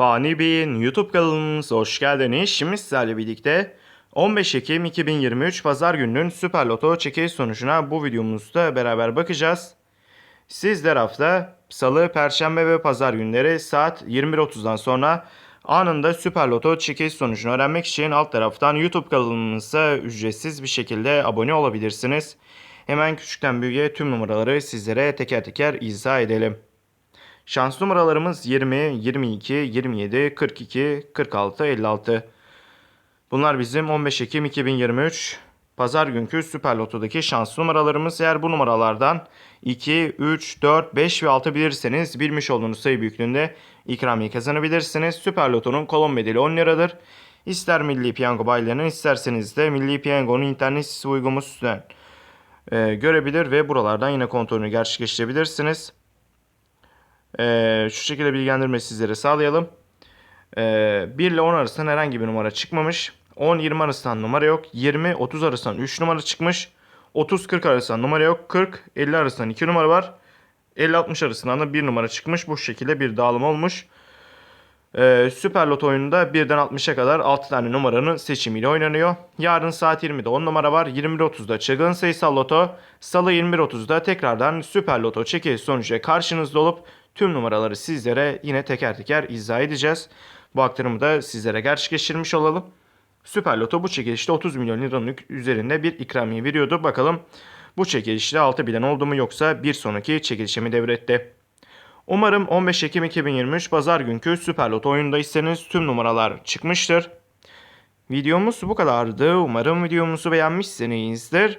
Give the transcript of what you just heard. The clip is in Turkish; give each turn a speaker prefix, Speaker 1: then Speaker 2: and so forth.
Speaker 1: Fani Bey'in YouTube kanalımıza hoş geldiniz. Şimdi sizlerle birlikte 15 Ekim 2023 Pazar gününün Süper Loto çekiliş sonucuna bu videomuzda beraber bakacağız. Sizler hafta Salı, Perşembe ve Pazar günleri saat 21.30'dan sonra anında Süper Loto çekiliş sonucunu öğrenmek için alt taraftan YouTube kanalımıza ücretsiz bir şekilde abone olabilirsiniz. Hemen küçükten büyüğe tüm numaraları sizlere teker teker izah edelim. Şans numaralarımız 20, 22, 27, 42, 46, 56. Bunlar bizim 15 Ekim 2023 Pazar günkü Süper Loto'daki şans numaralarımız. Eğer bu numaralardan 2, 3, 4, 5 ve 6 bilirseniz bilmiş olduğunuz sayı büyüklüğünde ikramiye kazanabilirsiniz. Süper Loto'nun kolon bedeli 10 liradır. İster Milli Piyango bayilerinin isterseniz de Milli Piyango'nun internet sitesi üstünden e, görebilir ve buralardan yine kontrolünü gerçekleştirebilirsiniz. Ee, şu şekilde bilgilendirme sizlere sağlayalım. Ee, 1 ile 10 arasında herhangi bir numara çıkmamış. 10-20 arasından numara yok. 20-30 arasından 3 numara çıkmış. 30-40 arasından numara yok. 40-50 arasından 2 numara var. 50-60 arasından da 1 numara çıkmış. Bu şekilde bir dağılım olmuş. Ee, Süper Loto oyununda 1'den 60'a kadar 6 tane numaranın seçimiyle oynanıyor. Yarın saat 20'de 10 numara var. 21.30'da çılgın sayısal loto. Salı 21.30'da tekrardan Süper Loto çekiliş sonucu karşınızda olup tüm numaraları sizlere yine teker teker izah edeceğiz. Bu aktarımı da sizlere gerçekleştirmiş olalım. Süper Loto bu çekilişte 30 milyon liranın üzerinde bir ikramiye veriyordu. Bakalım bu çekilişte 6 bilen oldu mu yoksa bir sonraki çekilişe mi devretti? Umarım 15 Ekim 2023 Pazar günkü Süper Loto oyunda istediğiniz tüm numaralar çıkmıştır. Videomuz bu kadardı. Umarım videomuzu beğenmişsinizdir.